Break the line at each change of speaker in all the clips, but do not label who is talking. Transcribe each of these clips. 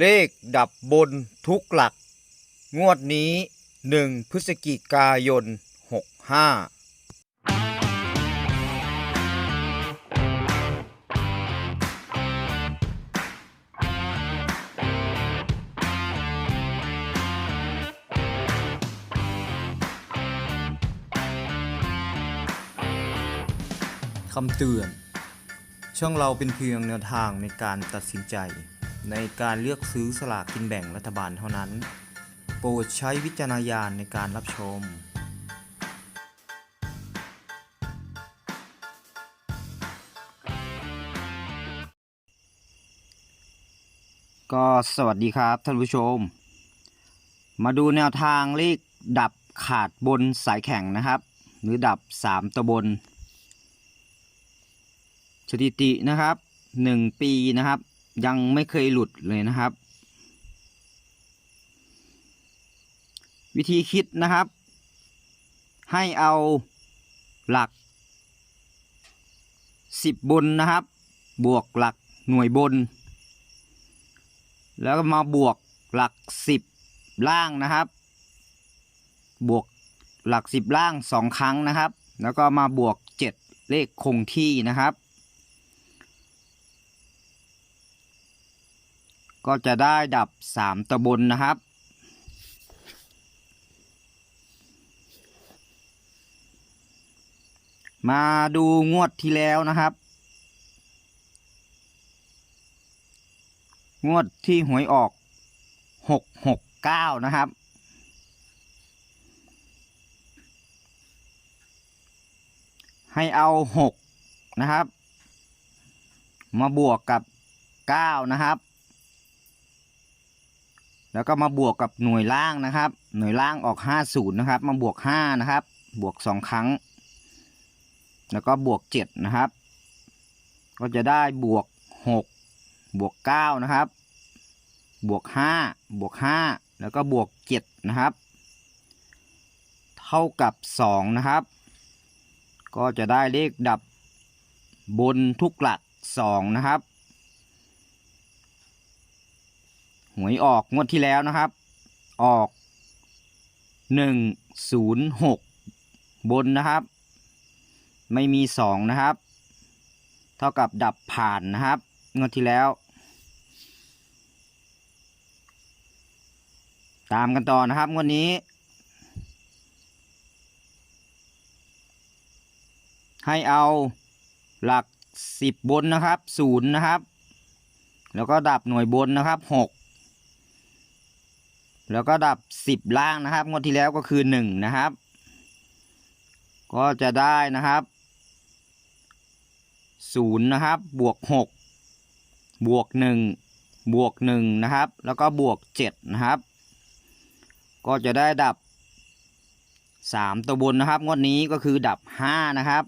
เลขดับบนทุกหลัก งวดนี้หนึ่งพฤศจิกายนหกห้าคำเตือน ช่องเราเป็นเพียงแนวทางในการตัดสินใจ ในการเลือกซื้อสลากกินแบ่งรัฐบาลเท่านั้น โปรดใช้วิจารณญาณในการรับชมก็สวัสดีครับท่านผู้ชม มาดูแนวทางเลขดับขาดบนสายแข่งนะครับ หรือดับ 3ตัวบน สถิตินะครับหนึ่งปีนะครับ ยังไม่เคยหลุดเลยนะครับ วิธีคิดนะครับ ให้เอาหลักสิบบนนะครับ บวกหลักหน่วยบน แล้วก็มาบวกหลักสิบล่างนะครับ บวกหลักสิบล่างสองครั้งนะครับ แล้วก็มาบวกเจ็ดเลขคงที่นะครับ ก็จะได้ดับสามตะบนนะครับ มาดูงวดที่แล้วนะครับ งวดที่หวยออกหกหกเก้านะครับให้เอาหกนะครับ มาบวกกับเก้านะครับ แล้วก็มาบวกกับหน่วยล่างนะครับ หน่วยล่างออกห้าศูนย์นะครับ มาบวกห้านะครับ บวกสองครั้ง แล้วก็บวกเจ็ดนะครับ ก็จะได้บวกหกบวกเก้านะครับ บวกห้าบวกห้าแล้วก็บวกเจ็ดนะครับ เท่ากับสองนะครับ ก็จะได้เลขดับบนทุกหลักสองนะครับ ห วยออกงวดที่แล้วนะครับ ออกหนึ่งศูนย์หกบนนะครับ ไม่มีสองนะครับ เท่ากับดับผ่านนะครับ งวดที่แล้ว ตามกันต่อนะครับงวดนี้ให้เอาหลักสิบบนนะครับศูนย์นะครับ แล้วก็ดับหน่วยบนนะครับหก แล้วก็ดับสิบล่างนะครับ งวดที่แล้วก็คือหนึ่งนะครับ ก็จะได้นะครับศูนย์นะครับ บวกหกบวกหนึ่งบวกหนึ่งนะครับ แล้วก็บวกเจ็ดนะครับ ก็จะได้ดับสามตัวบนนะครับ งวดนี้ก็คือดับห้านะครับ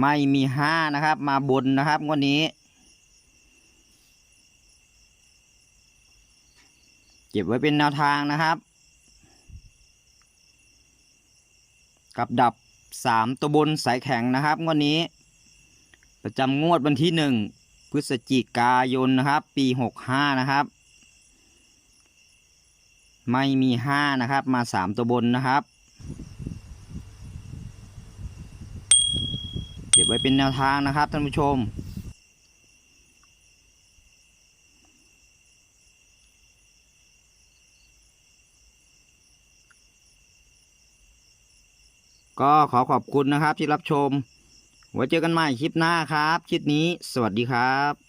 ไม่มีห้านะครับ มาบนนะครับ งวดนี้ เก็บไว้เป็นแนวทางนะครับ กับดับสามตัวบนสายแข็งนะครับงวดนี้ ประจำงวดวันที่หนึ่งพฤศจิกายนนะครับ ปีหกห้านะครับ ไม่มีห้านะครับ มาสามตัวบนนะครับ เก็บไว้เป็นแนวทางนะครับท่านผู้ชม ก็ขอขอบคุณนะครับที่รับชม ไว้เจอกันใหม่คลิปหน้าครับ คลิปนี้สวัสดีครับ